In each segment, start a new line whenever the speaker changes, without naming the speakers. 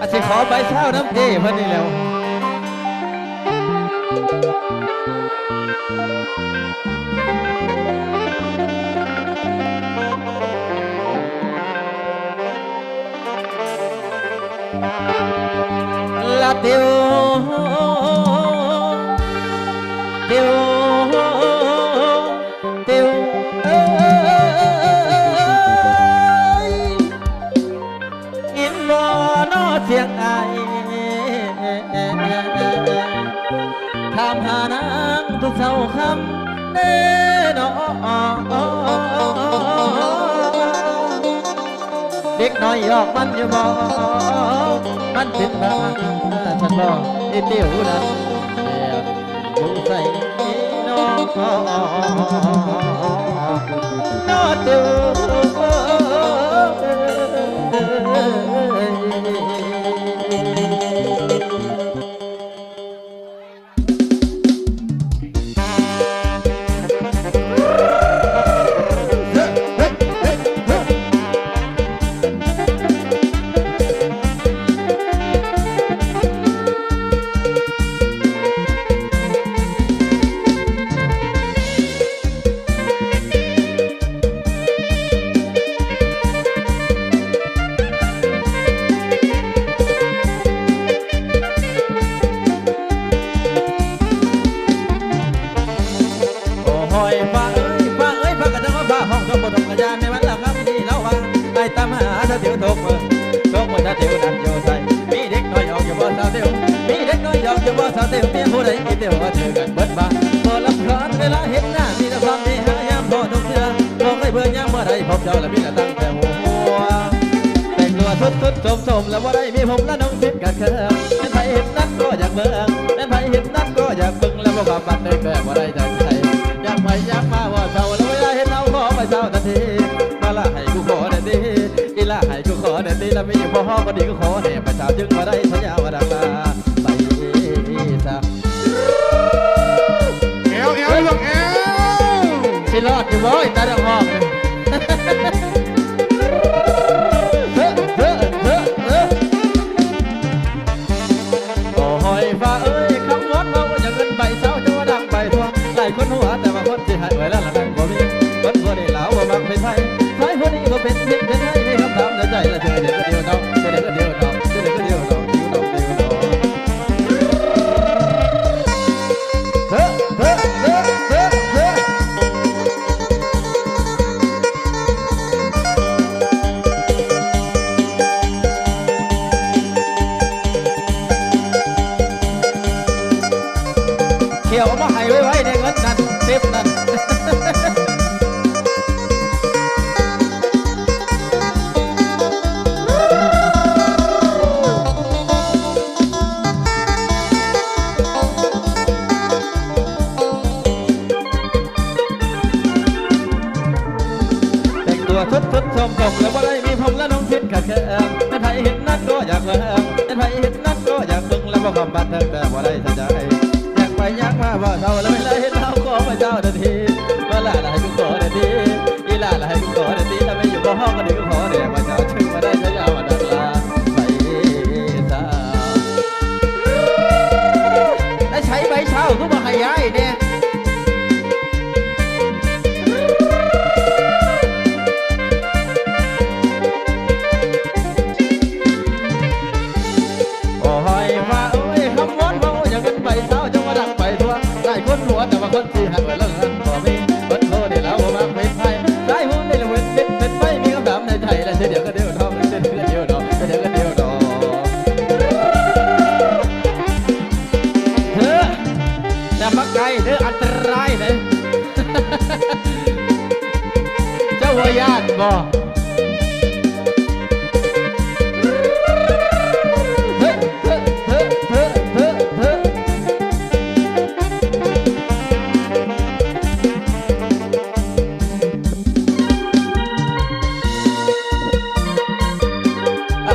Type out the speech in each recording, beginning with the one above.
อาจสิขอใบเช่าน้ำเทเพิ่นนี่แล้วลาเตียว ถามหานางทุกเช้าคำเน่นอเด็กน้อยยอกมันอยู่บ่มันเป็นบ้าฉันบอกไอ้เตี้ยวนั้นแบบอยู่ใส่น้องน้อเตี้ยว อ้หอยฟ้าเอ้ยฟ้าเอ้ยฟ้ากระจังว่าฟ้าห้องก็บ่ต้องกระยานในวันละครับที่เราว่าไอ้ตามหาถ้าเดี๋ยวทกมือทกมือถ้าเดี๋ยวนั่นอยู่ใส่มีเด็กน้อยยอกอยู่บ่สาวเดียวมีเด็กน้อยยอกอยู่บ่สาวเดียวเมียผู้ใดอีเดียวว่าเจอกันเบิดบ้านบ่ลำคาญเวลาเห็นหน้ามีแต่ความดีหายามพอทุกเทื่อบ่เคยเบื่อยามเมื่อใดพบเจ้าและมีแต่ตั้งแต่หัวแต่งตัวทุดทุดสมสมแล้วว่าได้มีผมและน้องพิษกันเคิมแม่นไผเห็นนักก็อยากเบิ่ง ถ้าไม่อยู่พอห้องก็ดีก็ขอเด็ดประชาจึงมาได้สัญญาว่าดังลาไปซะ
เอวเอวลูกเอว
สิรอดอยู่บ่อีตาดังห้องเฮ้อเฮ้อเฮ้อเฮ้อโอ้หอยฟ้าเอ้ยคำวอนว่าอย่าเงินใบเศร้าจะว่าดังใบทั่วหลายคนหัวแต่ว่าคนที่หายไว้แล้วละนั่งบ่มีคนบ่ได้เหลาว่ามักเป็นไทยไทยคนนี้ก็เป็นพิษเป็นไทยมีคำถามในใจและเธอ บ่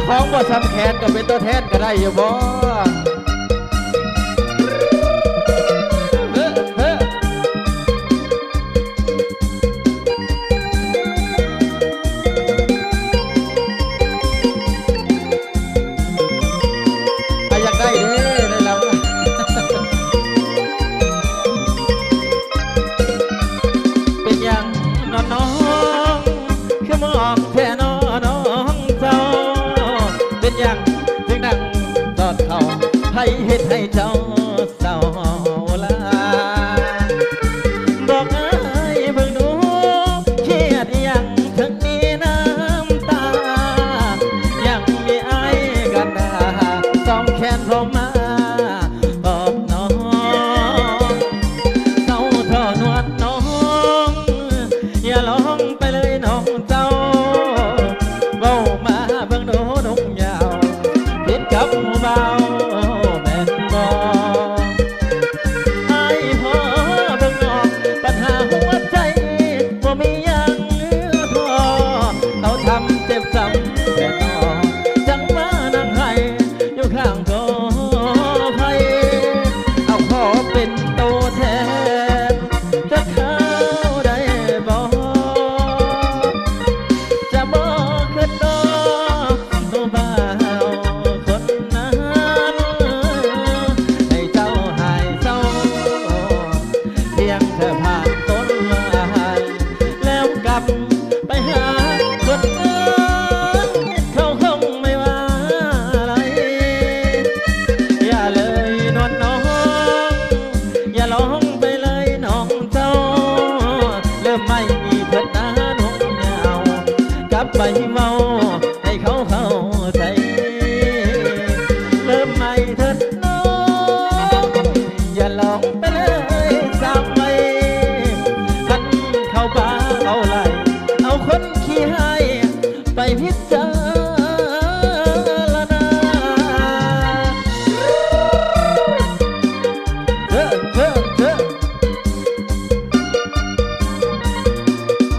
ของบ่สำแขนก็เป็นตัวแทนก็ได้อยู่บ่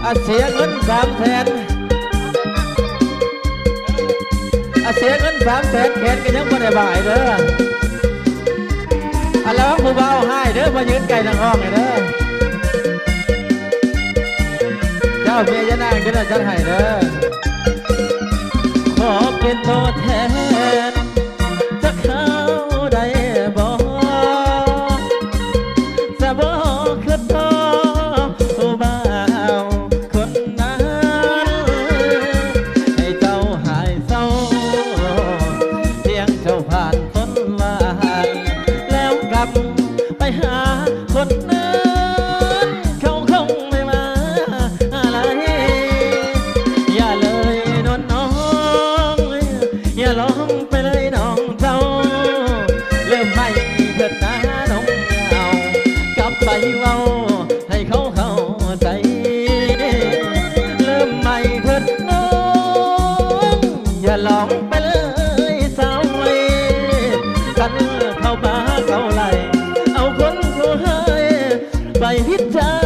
อาเสียเงินสามแสนอาเสียเงินสามแสนแขนก็ยังไม่ได้บ่ายเด้ออันแล้วผู้เบาให้เด้อมายืนไก่ทางห้องเด้อ เจ้าเมียจะนั่งก็ได้จัดให้เด้อ ขอเป็นตัวแทน เถิดนะน้องเก่ากลับไปเว้าให้เขาเข้าใจ เริ่มใหม่เถิดน้องอย่าหลองไปเลยสาวไว้กันเข้าป่าเข้าไหลเอาคนเขาให้ไปฮิจาร